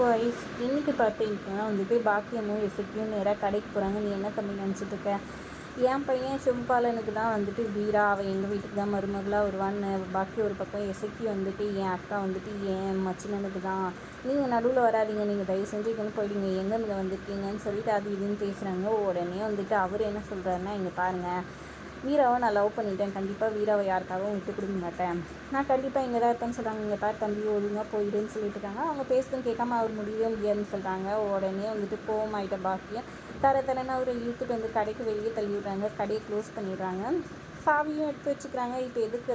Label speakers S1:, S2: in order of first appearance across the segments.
S1: Voice இன்னைக்கு பார்த்தீங்கன்னா வந்துட்டு பாக்கியமும் எசக்கியும் நேராக கடைக்கு போகிறாங்க நீ என்ன தம்பி நினச்சிட்டு இருக்க? என் பையன் சிம்பாலனுக்கு தான் வந்துட்டு வீரா. அவன் எங்கள் வீட்டுக்கு தான் மருமகளாக வருவான்னு பாக்கி ஒரு பக்கம் எசக்கி வந்துட்டு என் அக்கா வந்துட்டு என் மச்சினனுக்கு தான். நீங்கள் நடுவில் வராதிங்க. நீங்கள் தயவு செஞ்சு இங்கே போயிடுங்க. எங்கேருந்து வந்திருக்கீங்கன்னு சொல்லிட்டு அது இதுன்னு பேசுகிறாங்க உடனே வந்துட்டு அவர் என்ன சொல்கிறாருன்னா இங்கே பாருங்கள் வீராவை நான் லவ் பண்ணிட்டேன். கண்டிப்பாக வீராவை யாருக்காகவும் விட்டு கொடுக்க மாட்டேன். நான் கண்டிப்பாக இங்கே தான் இருப்பேன்னு சொல்கிறாங்க இங்கே பார் தம்பி ஒழுங்காக போயிடுன்னு சொல்லிட்டு இருக்காங்க. அவங்க பேசுதும் கேட்காம அவர் முடியவே முடியாதுன்னு சொல்கிறாங்க உடனே வந்துட்டு கோவமாயிட்ட பாக்கியம் தர தரன்னு அவரை இழுத்துட்டு வந்து கடைக்கு வெளியே தள்ளி விடுறாங்க கடையை க்ளோஸ் பண்ணிடுறாங்க. சாவியும் எடுத்து வச்சுக்கிறாங்க. இப்போ எதுக்கு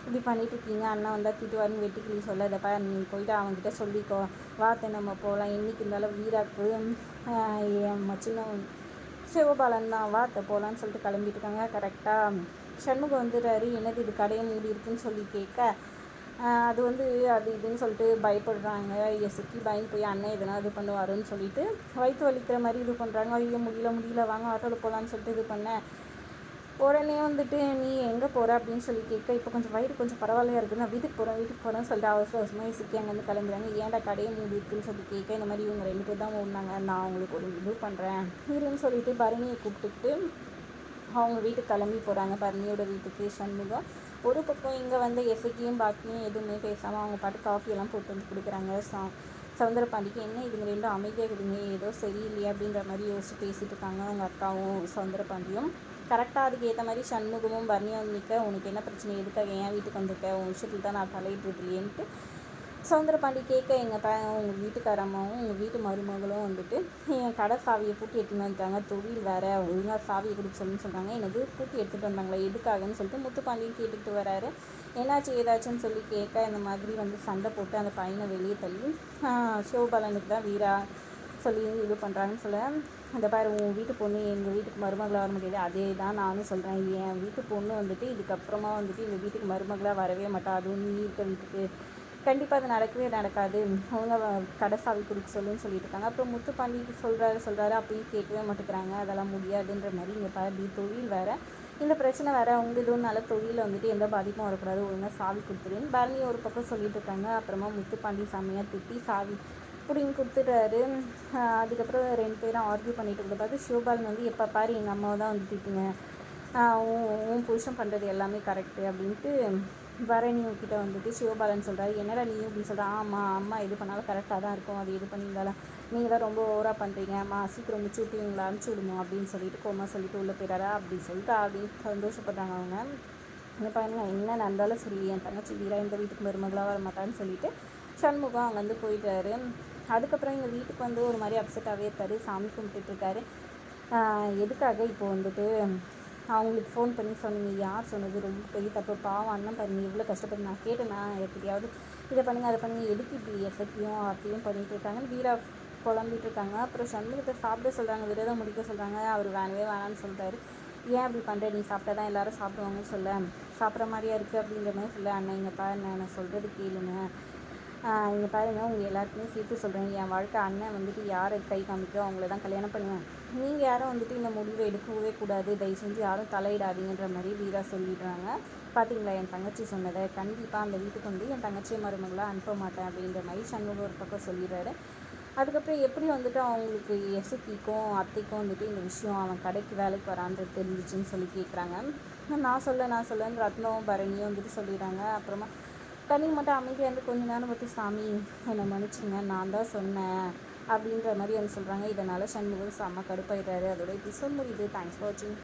S1: இப்படி பண்ணிட்டு இருக்கீங்க? அண்ணா வந்தால் திட்டுவாருன்னு வெட்டுக்கிளி சொல்லாதப்பா நீ போயிட்டு அவங்ககிட்ட சொல்லிக்கோ. வார்த்தை நம்ம போகலாம் என்றைக்கு இருந்தாலும் வீராக்கு என் மச்சின சிவபாலன் தான் வார்த்தை போகலான்னு சொல்லிட்டு கிளம்பிட்டு இருக்காங்க கரெக்டாக சண்முகம் வந்துடுறாரு. என்னது இது கடையை மூடி இருக்குன்னு சொல்லி கேட்க அது வந்து அது இதுன்னு சொல்லிட்டு பயப்படுறாங்க. எசுக்கி பயந்து போய் அண்ணன் எதனா இது பண்ணுவாருன்னு சொல்லிட்டு. வயிற்று வலிக்கிற மாதிரி இது பண்ணுறாங்க ஐயோ முடியல முடியல. வாங்க ஆட்டோவில் போகலான்னு சொல்லிட்டு இது பண்ணேன். உடனே வந்துட்டு நீ எங்கே போகிற அப்படின்னு சொல்லி கேட்க இப்போ கொஞ்சம் வயிறு கொஞ்சம் பரவாயில்லையா இருக்குது நான் வீட்டுக்கு போகிறேன் வீட்டுக்கு போகிறேன்னு சொல்லிட்டு அவசர அவசரமாக சிக்கி அங்கேருந்து கிளம்புறாங்க? ஏன்டா கடையை மூடி இருக்குன்னு சொல்லி கேட்க இந்த மாதிரி இவங்க ரெண்டு பேர் தான் ஓடினாங்க. நான் அவங்களுக்கு ஒரு இது பண்ணுறேன் இருன்னு சொல்லிட்டு பரணியை கூப்பிட்டுட்டு அவங்க வீட்டுக்கு கிளம்பி போகிறாங்க பரணியோட வீட்டுக்கு சண்முகம் ஒரு பக்கம் இங்கே வந்து எசக்கியும் பாக்கியும் எதுவுமே பேசாமல் அவங்க பாட்டு காஃபியெல்லாம் போட்டு வந்து கொடுக்குறாங்க. சா சவுந்தர பாண்டிக்கு என்ன இதுங்க ரெண்டும் அமைதியாக இருக்குதுங்க ஏதோ சரியில்லையே அப்படின்ற மாதிரி யோசிச்சு பேசிகிட்டு இருக்காங்க. அவங்க அக்காவும் சவுந்தர பாண்டியும் கரெக்டாக அதுக்கு ஏற்ற மாதிரி சண்முகமும் பர்ணியும் நிற்க உனக்கு என்ன பிரச்சனை? எதுக்காக ஏன் வீட்டுக்கு வந்திருக்க? உன் விஷயத்தில் தான் நான் தலையிட்டு சவுந்தர பாண்டி கேட்க எங்கள் ப உங்கள் வீட்டுக்காரம்மாவும் உங்கள் வீட்டு மருமகளும் வந்துட்டு என் கடை சாவியை பூட்டி எடுத்துகிட்டு வந்துட்டாங்க. தொழில் வேறு. ஒழுங்காக சாவியை கொடுக்க சொல்லுன்னு சொல்கிறாங்க எனக்கு பூட்டி எடுத்துகிட்டு வந்தாங்களே? எதுக்காகன்னு சொல்லிட்டு முத்துப்பாண்டியும் கேட்டுக்கிட்டு வராரு. என்னாச்சு? ஏதாச்சுன்னு சொல்லி கேட்க இந்த மாதிரி வந்து சண்டை போட்டு அந்த பையனை வெளியே தள்ளி சிவபாலனுக்கு தான் வீரா. சொல்லி இது பண்ணுறாங்கன்னு சொல்ல அந்த பாரு உன் வீட்டு பொண்ணு எங்கள் வீட்டுக்கு மருமகளாக வர முடியாது. அதே தான் நானும் சொல்கிறேன் என் வீட்டு பொண்ணு வந்துட்டு இதுக்கப்புறமா வந்துட்டு எங்கள் வீட்டுக்கு மருமகளாக வரவே மாட்டா. அதுவும் நீ இருக்க வீட்டுக்கு. கண்டிப்பாக அது நடக்கவே நடக்காது. அவங்க கடை சாவி கொடுக்க சொல்லுன்னு சொல்லிட்டு இருக்காங்க. அப்புறம் முத்துப்பாண்டி சொல்கிறாரு சொல்கிறாரு அப்பயும் கேட்கவே மாட்டேங்கிறாங்க. அதெல்லாம் முடியாதுன்ற மாதிரி இங்கே பாரு தொழில் வேறு. இந்த பிரச்சனை வேறு. அவங்க இதுனால தொழிலில் வந்துட்டு எந்த பாதிப்பும் வரக்கூடாது. ஒழுங்காக சாவி கொடுத்துருன்னு பரணி ஒரு பக்கம் சொல்லிட்டு இருக்காங்க. அப்புறமா முத்துப்பாண்டி சாமியாக திட்டி சாவி பிடிங்கி கொடுத்துட்டாரு. அதுக்கப்புறம் ரெண்டு பேரும் ஆர்கியூ பண்ணிட்டு இருந்த பார்த்து சிவபாலன் வந்து எப்போ பாரு எங்கள் அம்மாவை தான் வந்து திட்டுங்க. உன் புருஷன் பண்ணுறது எல்லாமே கரெக்டு அப்படின்ட்டு பரணி கிட்டே வந்துட்டு சிவபாலன் சொல்கிறாரு என்னடா நீ இப்படி சொல்கிற ஆமாம் அம்மா எது பண்ணாலும் கரெக்டாக தான் இருக்கும். அது எது பண்ணியிருந்தாலும். நீங்கள் தான் ரொம்ப ஓவராக பண்ணுறீங்க அம்மா சீக்கிரம் முடிச்சு விட்டுவீங்களா அனுப்பிச்சி விடுமோ? அப்படின்னு சொல்லிட்டு கோமா சொல்லிட்டு உள்ளே போயிடாரா அப்படின்னு சொல்லிட்டு அப்படின்னு சந்தோஷப்படுறாங்க அவங்க. இந்த பாருங்க என்ன நடந்தாலும் சரி என் தங்கச்சி வீரா இந்த வீட்டுக்கு மருமகளாக வர மாட்டான்னு சொல்லிட்டு சண்முகம் அங்கேருந்து போயிட்டாரு. அதுக்கப்புறம் எங்கள் வீட்டுக்கு வந்து ஒரு மாதிரி அப்செட்டாகவே இருக்காரு. சாமி கும்பிட்டுட்ருக்காரு எதுக்காக இப்போ வந்துட்டு அவங்களுக்கு ஃபோன் பண்ணி சொன்னீங்க? யார் சொன்னது? ரொம்ப பெரிய தப்பு. பாவம் அண்ணன் பாருங்க இவ்வளோ கஷ்டப்பட்டு நான் கேட்டேன்? நான் எப்படியாவது இதை பண்ணுங்க அதை பண்ணி எதுக்கு இப்படி எஃபெக்டையும் அப்படியும் பண்ணிகிட்டு இருக்காங்க வீரா புலம்பிட்டு இருக்காங்க. அப்புறம் சண்முகத்தை சாப்பிட சொல்கிறாங்க விரதம் முடிக்க சொல்கிறாங்க அவர் வேணவே வேணான்னு சொல்கிறாரு ஏன் அப்படி பண்ணுற நீ சாப்பிட்டா தான் எல்லோரும் சாப்பிடுவாங்கன்னு சொல்ல. சாப்பிட்ற மாதிரியா இருக்குது அப்படின்ற மாதிரி சொல்ல அண்ணன் இங்கே பாரு நான் சொல்கிறது கேளுங்க. இங்கே பாருங்கள் உங்கள் எல்லாருக்குமே சேர்த்து சொல்கிறேன் என் வாழ்க்கை அண்ணன் வந்துட்டு யாரை கை காமிக்கோ அவங்கள தான் கல்யாணம் பண்ணுவேன். நீங்கள் யாரும் வந்துட்டு இந்த முடிவை எடுக்கவே கூடாது. தயவு செஞ்சு யாரும் தலையிடாதீங்கன்ற மாதிரி வீரா சொல்லிடுறாங்க. பார்த்தீங்களா என் தங்கச்சி சொன்னதை கண்டிப்பாக அந்த வீட்டுக்கு வந்து என் தங்கச்சி மருமகளாக அனுப்ப மாட்டேன் அப்படின்ற மாதிரி சண்முகம் ஒரு பக்கம் சொல்லிடுறாரு. அதுக்கப்புறம் எப்படி வந்துட்டு அவங்களுக்கு எசுக்கிக்கும் அத்தைக்கும் வந்துட்டு இந்த விஷயம் அவன் கடைக்கு வேலைக்கு வரான்றது தெரிஞ்சிச்சுன்னு சொல்லி கேட்குறாங்க நான் சொல்ல நான் சொல்லன்னு ரத்னம் பரணியும் வந்துட்டு சொல்லிடுறாங்க. அப்புறமா தண்ணி மட்டும் அமைதியாக இருந்து கொஞ்ச நேரம் பற்றி சாமி என்னை மன்னிச்சுங்க நான் தான் சொன்னேன் அப்படின்ற மாதிரி வந்து சொல்கிறாங்க இதனால் சண்முகம் செம்ம கடுப்பாயிட்டாரு அதோட எபிசோட் முடியுது. தேங்க்ஸ் ஃபார் வாட்சிங்